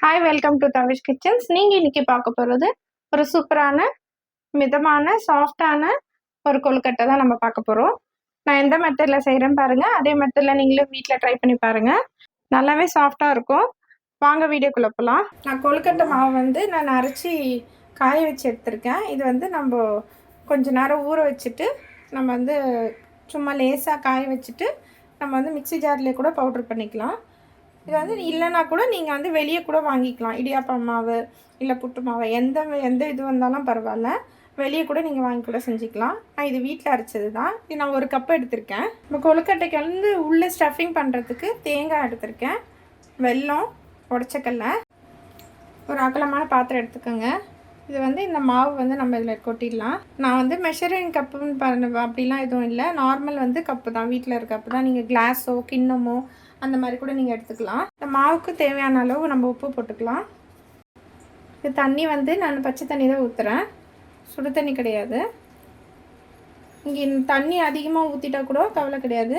Hi welcome to Tavish kitchens நீங்கள் இன்றைக்கி பார்க்க போகிறது ஒரு சூப்பரான மிதமான சாஃப்டான ஒரு கொழுக்கட்டை தான் நம்ம பார்க்க போகிறோம் நான் எந்த மெத்தடில் செய்கிறேன்னு பாருங்கள் அதே மெத்தடில் நீங்களும் வீட்டில் ட்ரை பண்ணி பாருங்கள் நல்லாவே சாஃப்டாக இருக்கும். வாங்க வீடியோக்குள்ளே போகலாம் நான் கொழுக்கட்டை மாவு வந்து நான் அரைச்சி காய வச்சு எடுத்திருக்கேன். இது வந்து நம்ம கொஞ்ச நேரம் ஊற வச்சுட்டு நம்ம வந்து சும்மா லேசாக காய வச்சுட்டு நம்ம வந்து மிக்ஸி ஜார்லேயே கூட பவுட்ரு பண்ணிக்கலாம். இது வந்து இல்லைன்னா கூட நீங்கள் வந்து வெளியே கூட வாங்கிக்கலாம். இடியாப்பம் மாவு இல்லை புட்டு மாவு எந்த எந்த இது வந்தாலும் பரவாயில்ல. வெளியே கூட நீங்கள் வாங்கி கூட செஞ்சுக்கலாம். நான் இது வீட்டில் அரைச்சது தான் இது நான் ஒரு கப் எடுத்திருக்கேன். இப்போ கொழுக்கட்டைக்கு வந்து உள்ளே ஸ்டஃபிங் பண்ணுறதுக்கு தேங்காய் எடுத்திருக்கேன். வெல்லம் உடச்சக்கல்ல. ஒரு அகலமான பாத்திரம் எடுத்துக்கோங்க. இது வந்து இந்த மாவு வந்து நம்ம இதில் கொட்டிடலாம். நான் வந்து மெஷரிங் கப்புன்னு பண்ண அப்படிலாம் எதுவும் இல்லை. நார்மல் வந்து கப்பு தான். வீட்டில் இருக்க கப்பு தான். நீங்கள் கிளாஸோ கிண்ணமோ அந்த மாதிரி கூட நீங்கள் எடுத்துக்கலாம். இந்த மாவுக்கு தேவையான அளவு நம்ம உப்பு போட்டுக்கலாம். இது தண்ணி வந்து நான் பச்சை தண்ணி தான் ஊற்றுறேன் சுடு தண்ணி கிடையாது. இங்கே தண்ணி அதிகமாக ஊற்றிட்டா கூட கவலை கிடையாது.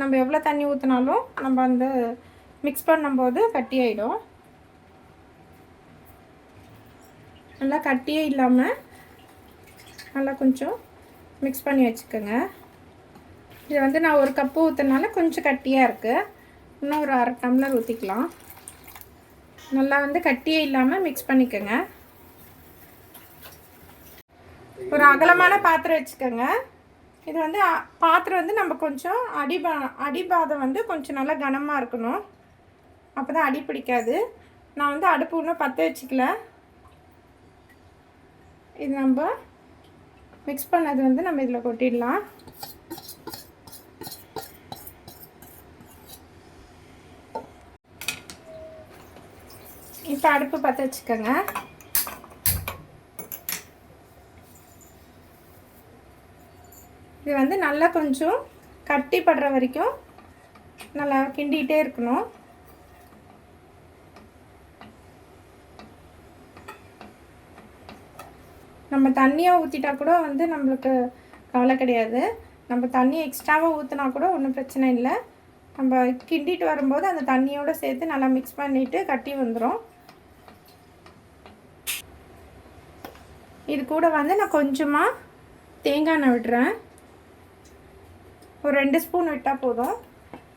நம்ம எவ்வளோ தண்ணி ஊற்றினாலும் நம்ம அந்த மிக்ஸ் பண்ணும்போது கட்டி ஆகிடும் நல்லா கட்டியே இல்லாமல் நல்லா கொஞ்சம் மிக்ஸ் பண்ணி வச்சுக்கோங்க. இது வந்து நான் ஒரு கப்பு ஊற்றுனால கொஞ்சம் கட்டியாக இருக்குது இன்னும் ஒரு அரை டம்ளர் ஊற்றிக்கலாம் நல்லா வந்து கட்டியே இல்லாமல் மிக்ஸ் பண்ணிக்கோங்க. ஒரு அகலமான பாத்திரம் வச்சுக்கோங்க. இது வந்து பாத்திரம் வந்து நம்ம கொஞ்சம் அடிபா அடிபாதம் வந்து கொஞ்சம் நல்லா கனமாக இருக்கணும். அப்போ தான் அடி பிடிக்காது. நான் வந்து அடுப்பு இன்னும் பற்ற வச்சுக்கல. இது நம்ம மிக்ஸ் பண்ணது வந்து நம்ம இதில் கொட்டிடலாம். இப்போ அடுப்பு பற்ற வச்சுக்கோங்க. இது வந்து நல்லா கொஞ்சம் கட்டி படுற வரைக்கும் நல்லா கிண்டிகிட்டே இருக்கணும். நம்ம தண்ணியாக ஊற்றிட்டா கூட வந்து நம்மளுக்கு கவலை கிடையாது. நம்ம தண்ணி எக்ஸ்ட்ராவாக ஊற்றினா கூட ஒன்றும் பிரச்சனை இல்லை. நம்ம கிண்டிட்டு வரும்போது அந்த தண்ணியோடு சேர்த்து நல்லா மிக்ஸ் பண்ணிவிட்டு கட்டி வந்துடும் இது கூட வந்து நான் கொஞ்சமாக தேங்காய் எண்ணெய் விடுறேன். ஒரு ரெண்டு ஸ்பூன் விட்டால் போதும்.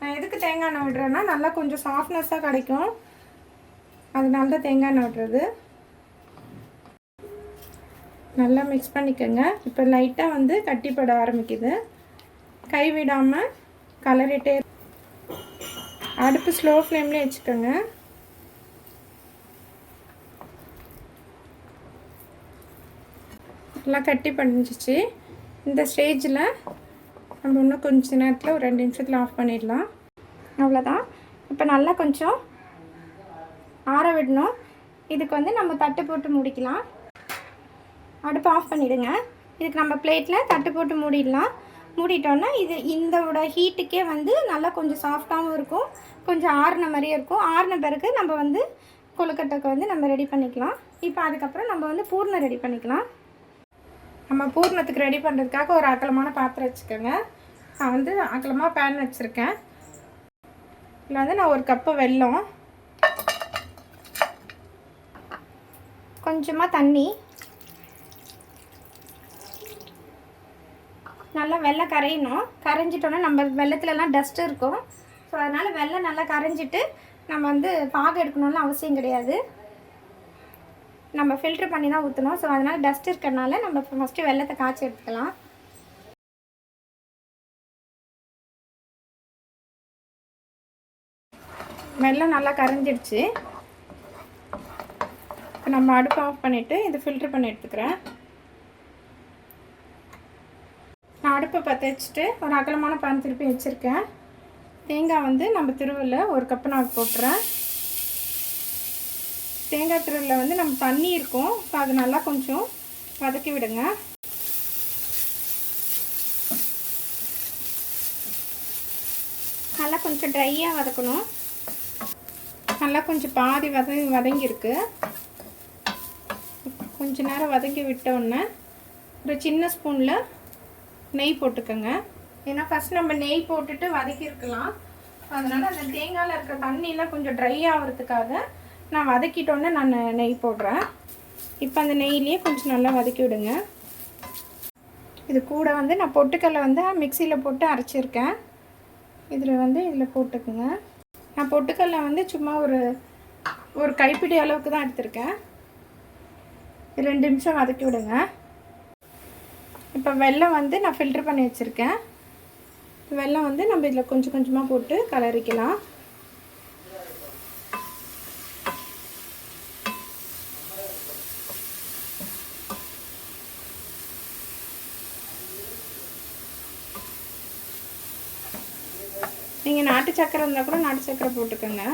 நான் எதுக்கு தேங்காய் எண்ணெய் விடுறேன்னா நல்லா கொஞ்சம் சாஃப்ட்னஸாக கிடைக்கும். அதனால தான் தேங்காய் எண்ணெய் விடுறது. நல்லா மிக்ஸ் பண்ணிக்கோங்க. இப்போ லைட்டாக வந்து கட்டிப்பட ஆரம்பிக்குது. கை விடாமல் கலரிட்டே அடுப்பு ஸ்லோ ஃப்ளேம்லேயே வச்சுக்கோங்க. நல்லா கட்டி பண்ணிச்சிச்சு இந்த ஸ்டேஜில் நம்ம இன்னும் கொஞ்ச நேரத்தில் ஒரு ரெண்டு நிமிஷத்தில் ஆஃப் பண்ணிடலாம். அவ்வளோதான் இப்போ நல்லா கொஞ்சம் ஆற விடணும். இதுக்கு வந்து நம்ம தட்டு போட்டு முடிக்கலாம். அடுப்பு ஆஃப் பண்ணிவிடுங்க இதுக்கு நம்ம பிளேட்டில் தட்டு போட்டு மூடிடலாம். மூடிட்டோன்னா இது இந்தோட ஹீட்டுக்கே வந்து நல்லா கொஞ்சம் சாஃப்டாகவும் இருக்கும். கொஞ்சம் ஆறின மாதிரியே இருக்கும். ஆறின பிறகு நம்ம வந்து கொழுக்கட்டைக்கு வந்து நம்ம ரெடி பண்ணிக்கலாம். இப்போ அதுக்கப்புறம் நம்ம வந்து பூர்ணம் ரெடி பண்ணிக்கலாம். நம்ம பூர்ணத்துக்கு ரெடி பண்ணுறதுக்காக ஒரு அகலமான பாத்திரம் வச்சுக்கோங்க. நான் வந்து அகலமாக பேன் வச்சுருக்கேன். இதில் வந்து நான் ஒரு கப்பு வெல்லம் கொஞ்சமாக தண்ணி நல்லா வெள்ளம் கரையணும். கரைஞ்சிட்டோன்னா நம்ம வெள்ளத்துலலாம் டஸ்ட் இருக்கும். ஸோ அதனால் வெள்ளம் நல்லா கரைஞ்சிட்டு நம்ம வந்து பாகம் எடுக்கணும்னு அவசியம் கிடையாது. நம்ம ஃபில்ட்ரு பண்ணி தான் ஊற்றணும் ஸோ அதனால் டஸ்ட் இருக்கறனால நம்ம ஃபஸ்ட்டு வெள்ளத்தை காய்ச்சி எடுத்துக்கலாம். வெள்ளம் நல்லா கரைஞ்சிடுச்சு. இப்போ நம்ம அடுப்பு ஆஃப் பண்ணிவிட்டு இது ஃபில்ட்ரு பண்ணி எடுத்துக்கிறேன். நான் அடுப்பை பற்ற வச்சுட்டு ஒரு அகலமான பான் திருப்பி வச்சுருக்கேன். தேங்காய் வந்து நம்ம திருவில் ஒரு கப்பு நான் போட்டுறேன். தேங்காய் திருவில் வந்து நம்ம தண்ணி இருக்கும். ஸோ அது நல்லா கொஞ்சம் வதக்கி விடுங்க. நல்லா கொஞ்சம் ட்ரையாக வதக்கணும். நல்லா கொஞ்சம் பாதி வத வதங்கியிருக்கு. கொஞ்ச நேரம் வதக்கி விட்டோன்னே ஒரு சின்ன ஸ்பூனில் நெய் போட்டுக்கோங்க. ஏன்னா ஃபஸ்ட் நம்ம நெய் போட்டுட்டு வதக்கியிருக்கலாம். அதனால் அந்த தேங்காயில் இருக்கிற தண்ணியெலாம் கொஞ்சம் ட்ரை ஆகிறதுக்காக நான் வதக்கிட்டோன்னே நான் நெய் போடுறேன். இப்போ அந்த நெய்லேயே கொஞ்சம் நல்லா வதக்கி விடுங்க. இது கூட வந்து நான் பொட்டுக்கல்லை வந்து மிக்சியில் போட்டு அரைச்சிருக்கேன். இதில் வந்து இதில் போட்டுக்குங்க. நான் பொட்டுக்கல்லை வந்து சும்மா ஒரு ஒரு கைப்பிடி அளவுக்கு தான் எடுத்திருக்கேன். ரெண்டு நிமிஷம் வதக்கி விடுங்க. இப்போ வெல்லம் வந்து நான் ஃபில்ட்ரு பண்ணி வச்சுருக்கேன். வெல்லம் வந்து நம்ம இதில் கொஞ்சம் கொஞ்சமாக போட்டு கலரிக்கலாம். நீங்கள் நாட்டு சக்கரை இருந்தால் கூட நாட்டு சக்கரை போட்டுக்கோங்க.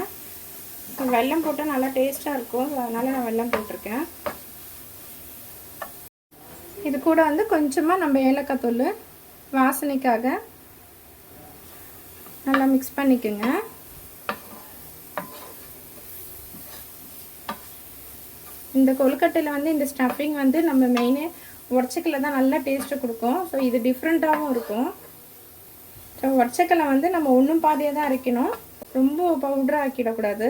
வெல்லம் போட்டால் நல்லா டேஸ்ட்டாக இருக்கும். அதனால் நான் வெல்லம் போட்டிருக்கேன். இது கூட வந்து கொஞ்சமாக நம்ம ஏலக்காய் தூள் வாசனைக்காக நல்லா மிக்ஸ் பண்ணிக்கோங்க. இந்த கொழுக்கட்டையில் வந்து இந்த ஸ்டஃபிங் வந்து நம்ம மெயினே உடச்சக்கல தான் நல்லா டேஸ்ட்டு கொடுக்கும். ஸோ இது டிஃப்ரெண்ட்டாகவும் இருக்கும். ஸோ வந்து நம்ம ஒன்றும் பாதியாக தான் அரைக்கணும். ரொம்ப பவுடராக ஆக்கிடக்கூடாது.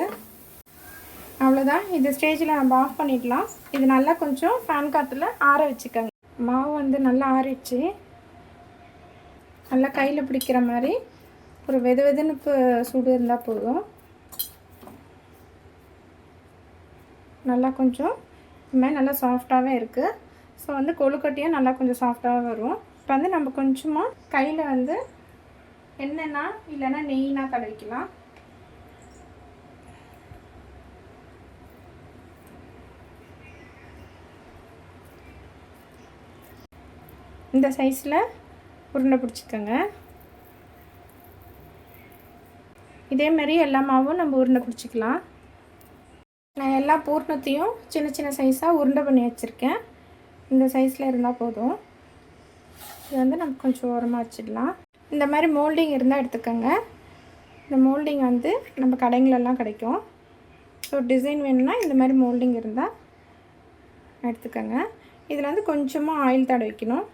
அவ்வளோதான் இது ஸ்டேஜில் நம்ம ஆஃப் பண்ணிடலாம். இது நல்லா கொஞ்சம் ஃபேன் காற்றுல ஆற வச்சுக்கோங்க. மாவு வந்து நல்லா ஆறிடுச்சு. நல்லா கையில் பிடிக்கிற மாதிரி ஒரு வெது வெதுனுப்பு சூடு இருந்தால் போதும். நல்லா கொஞ்சம் இதுமாதிரி நல்லா சாஃப்டாகவே இருக்குது ஸோ வந்து கொழுக்கட்டையும் நல்லா கொஞ்சம் சாஃப்டாக வரும். இப்போ வந்து நம்ம கொஞ்சமாக கையில் வந்து எண்ணெய்னா இல்லைன்னா நெய்னா தடவிக்கலாம் இந்த சைஸில் உருண்டை பிடிச்சிக்கோங்க. இதேமாரி எல்லா மாவும் நம்ம உருண்டை பிடிச்சிக்கலாம். நான் எல்லா பூர்ணத்தையும் சின்ன சின்ன சைஸாக உருண்டை பண்ணி வச்சுருக்கேன். இந்த சைஸில் இருந்தால் போதும். இது வந்து நம்ம கொஞ்சம் ஓரமாக வச்சிடலாம். இந்த மாதிரி மோல்டிங் இருந்தால் எடுத்துக்கோங்க. இந்த மோல்டிங் வந்து நம்ம கடைங்களெல்லாம் கிடைக்கும். ஸோ டிசைன் வேணும்னா இந்த மாதிரி மோல்டிங் இருந்தால் எடுத்துக்கோங்க. இதில் வந்து கொஞ்சமாக ஆயில் தடவை வைக்கணும்.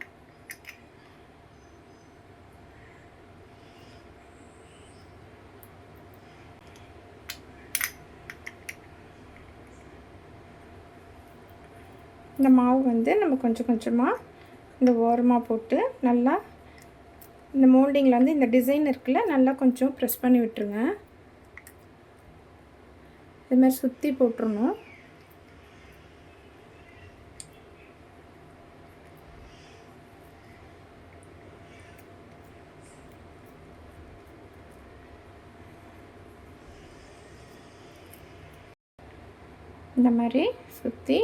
இந்த மாவு வந்து நம்ம கொஞ்சம் கொஞ்சமாக இந்த ஓரமாக போட்டு நல்லா இந்த மோல்டிங்கில் வந்து இந்த டிசைன் இருக்குல்ல நல்லா கொஞ்சம் ப்ரெஸ் பண்ணி விட்டுருங்க. இது மாதிரி சுற்றி போட்டுருணும் இந்த மாதிரி சுற்றி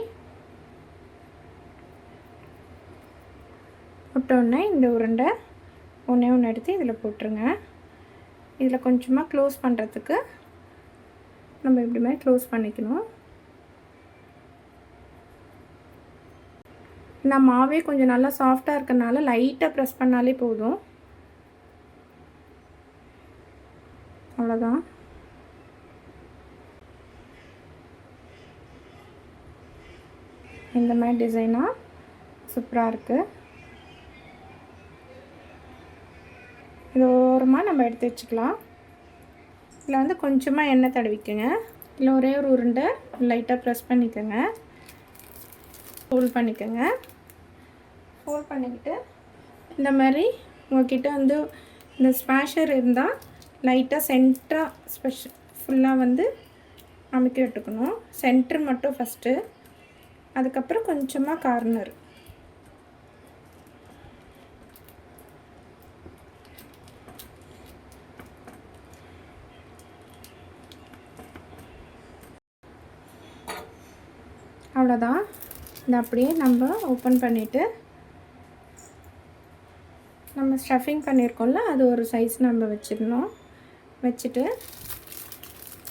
போட்டோன்னே இந்த உருண்டை ஒன்றே ஒன்று எடுத்து இதில் போட்டுருங்க. இதில் கொஞ்சமாக க்ளோஸ் பண்ணுறதுக்கு நம்ம இப்படி மாதிரி க்ளோஸ் பண்ணிக்கணும். நான் மாவே கொஞ்சம் நல்லா சாஃப்டாக இருக்கனால லைட்டாக ப்ரெஸ் பண்ணாலே போதும். அவ்வளோதான். இந்த மாதிரி டிசைனாக சூப்பராக இருக்குது இது ஓரமாக நம்ம எடுத்து வச்சுக்கலாம். இதில் வந்து கொஞ்சமாக எண்ணெய் தடவிக்கோங்க. இல்லை ஒரே ஒரு உருண்டை லைட்டாக ப்ரெஸ் பண்ணிக்கோங்க. ஃபோல்ட் பண்ணிக்கோங்க. ஃபோல்ட் பண்ணிக்கிட்டு இந்த மாதிரி உங்கள்கிட்ட வந்து இந்த ஸ்பேஷர் இருந்தால் லைட்டாக சென்டராக ஸ்பெஷல் ஃபுல்லாக வந்து அமைக்க விட்டுக்கணும். சென்டர் மட்டும் ஃபஸ்ட்டு அதுக்கப்புறம் கொஞ்சமாக கார்னர் அவ்வளோதான் இதை அப்படியே நம்ம ஓப்பன் பண்ணிவிட்டு நம்ம ஸ்டஃபிங் பண்ணியிருக்கோம்ல அது ஒரு சைஸ் நம்ம வச்சிடணும். வச்சுட்டு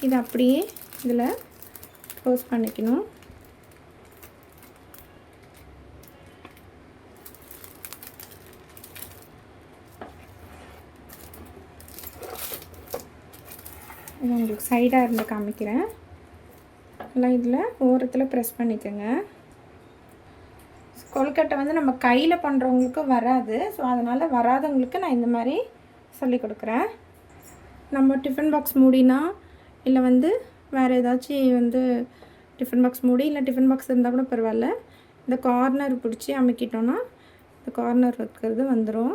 இதை அப்படியே இதில் க்ளோஸ் பண்ணிக்கணும். இது உங்களுக்கு சைடாக இருந்து காமிக்கிறேன். எல்லாம் இதில் ஓரத்தில் ப்ரெஸ் பண்ணிக்கோங்க. கொழுக்கட்டை வந்து நம்ம கையில் பண்ணுறவங்களுக்கு வராது. ஸோ அதனால் வராதவங்களுக்கு நான் இந்த மாதிரி சொல்லி கொடுக்குறேன். நம்ம டிஃபன் பாக்ஸ் மூடினா இல்லை வந்து வேறு ஏதாச்சும் வந்து டிஃபன் பாக்ஸ் மூடி இல்லை டிஃபன் பாக்ஸ் இருந்தால் கூட பரவாயில்ல. இந்த கார்னர் பிடிச்சி அமைக்கிட்டோன்னா இந்த கார்னர் இருக்கிறது வந்துடும்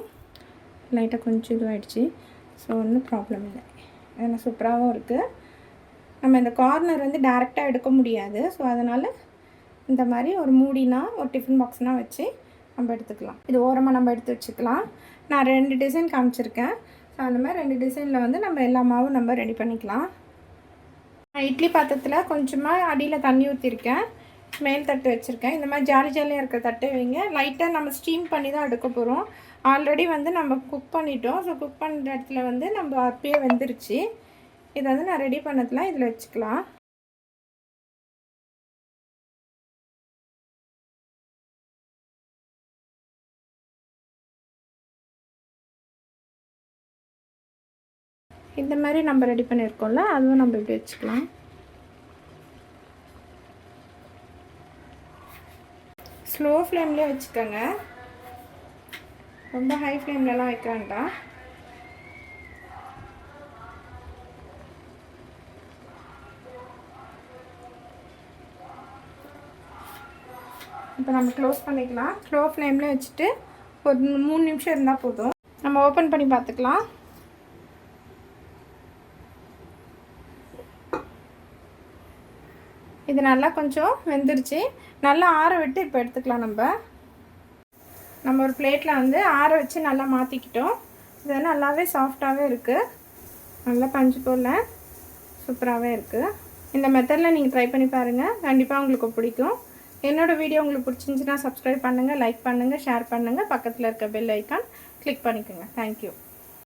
லைட்டாக கொஞ்சம் இதுவாகிடுச்சு ஸோ ஒன்றும் ப்ராப்ளம் இல்லை. ஏன்னா சூப்பராகவும் இருக்குது நம்ம இந்த கார்னர் வந்து டேரெக்டாக எடுக்க முடியாது. ஸோ அதனால் இந்த மாதிரி ஒரு மூடினா ஒரு டிஃபன் பாக்ஸ்னால் வச்சு நம்ம எடுத்துக்கலாம். இது ஓரமாக நம்ம எடுத்து வச்சுக்கலாம். நான் ரெண்டு டிசைன் காமிச்சிருக்கேன். ஸோ அந்த மாதிரி ரெண்டு டிசைனில் வந்து நம்ம எல்லா மாவும் நம்ம ரெடி பண்ணிக்கலாம். நான் இட்லி பாத்திரத்தில் கொஞ்சமாக அடியில் தண்ணி ஊற்றிருக்கேன் மேல் தட்டு வச்சுருக்கேன். இந்த மாதிரி ஜாலி ஜாலியாக இருக்க தட்டை வைங்க. லைட்டாக நம்ம ஸ்டீம் பண்ணி தான் எடுக்க போகிறோம் ஆல்ரெடி வந்து நம்ம குக் பண்ணிட்டோம். ஸோ குக் பண்ணுற இடத்துல வந்து நம்ம அப்பயே வெந்துருச்சு. இதை வந்து நான் ரெடி பண்ணதெல்லாம் இதில் வச்சுக்கலாம். இந்த மாதிரி நம்ம ரெடி பண்ணியிருக்கோம்ல அதுவும் நம்ம இப்படி வச்சுக்கலாம். ஸ்லோ ஃப்ளேம்லேயே வச்சுக்கோங்க. ரொம்ப ஹை ஃப்ளேம்லலாம் வைக்க வேண்டாம். இப்போ நம்ம க்ளோஸ் பண்ணிக்கலாம். ஸ்லோ ஃப்ளேமில் வச்சுட்டு ஒரு மூணு நிமிஷம் இருந்தால் போதும். நம்ம ஓப்பன் பண்ணி பார்த்துக்கலாம். இது நல்லா கொஞ்சம் வெந்துருச்சு. நல்லா ஆற விட்டு இப்போ எடுத்துக்கலாம் நம்ம. நம்ம ஒரு பிளேட்டில் வந்து ஆற வச்சு நல்லா மாற்றிக்கிட்டோம் இது நல்லாவே சாஃப்டாகவே இருக்குது நல்லா பஞ்சு போல் சூப்பராகவே இருக்குது இந்த மெத்தடில் நீங்கள் ட்ரை பண்ணி பாருங்கள் கண்டிப்பாக உங்களுக்கு பிடிக்கும். என்னோடய வீடியோ உங்களுக்கு பிடிச்சிருந்துச்சின்னா சப்ஸ்கிரைப் பண்ணுங்கள் லைக் பண்ணுங்கள் ஷேர் பண்ணுங்கள் பக்கத்தில் இருக்க பெல் ஐக்கான் கிளிக் பண்ணிக்கோங்க. Thank you